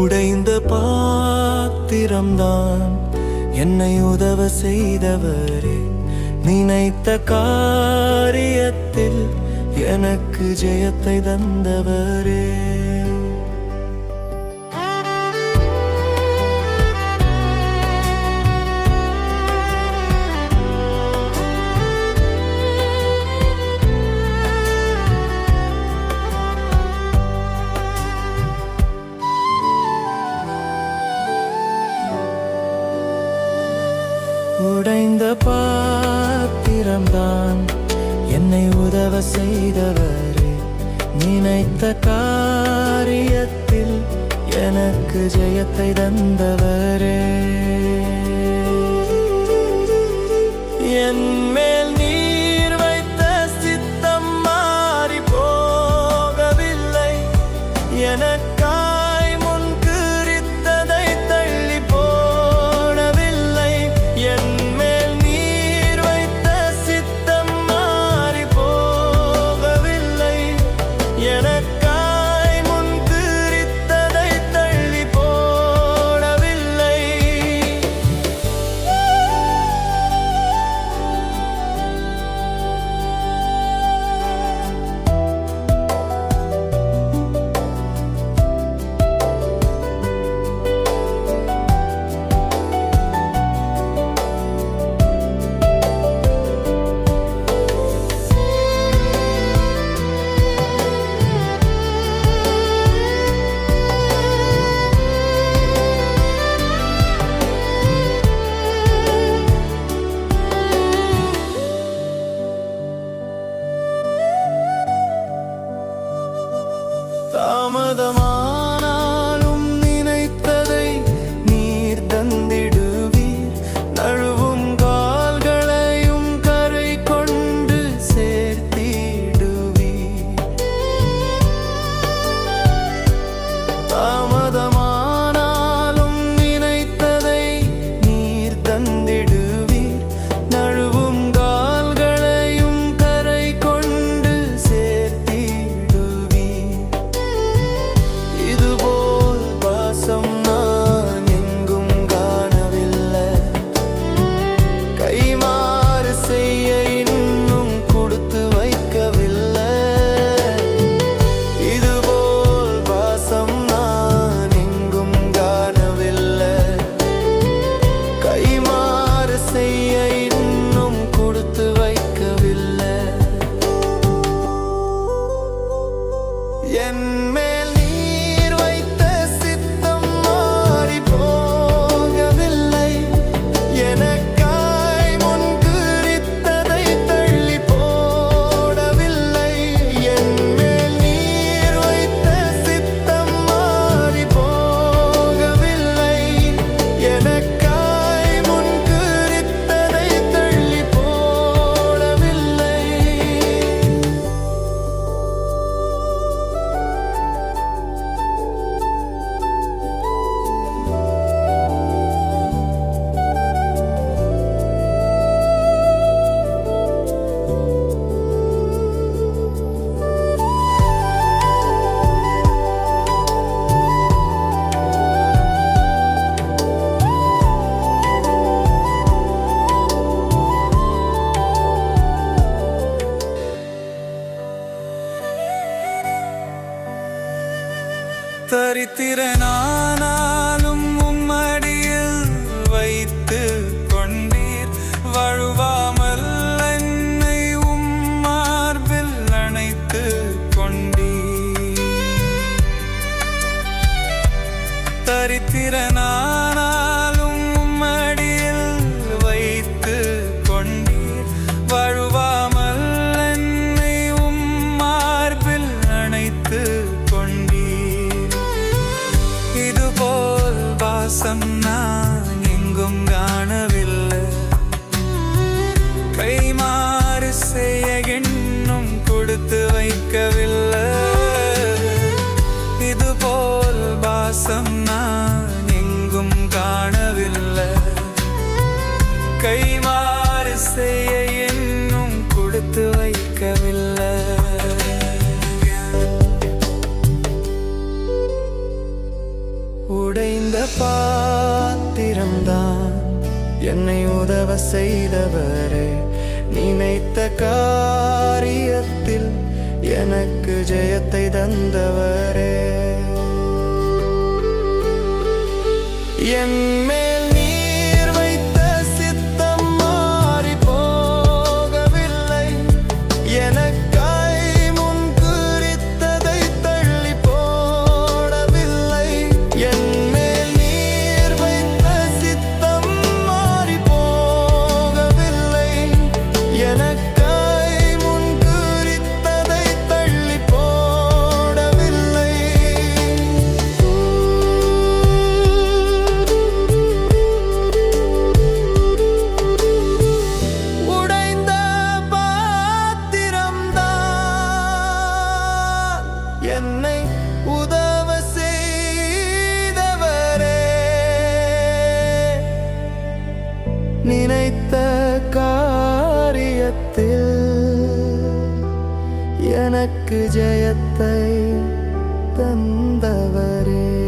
உடைந்த பாத்திரம்தான் என்னை உதவ செய்தவரே. நினைத்த காரியத்தில் எனக்கு ஜெயத்தை தந்தவரே. இந்த பாத்திரம்தான் என்னை உதவ செய்தவரே. நினைத்த காரியத்தில் எனக்கு ஜெயத்தை தந்தவரே. என் மே The. mother. நானாலும் உம்மடியில் வைத்து கொண்டீர் வழுவாமல் என்னை உம்மார்பில் அணைத்து கொண்டீர் தரித்திரனா என்னை உதவ செய்தவரே நினைத்த காரியத்தில் எனக்கு ஜெயத்தை தந்தவரே. என் மேல் காரியத்தில் எனக்கு ஜெயத்தை தந்தவரே.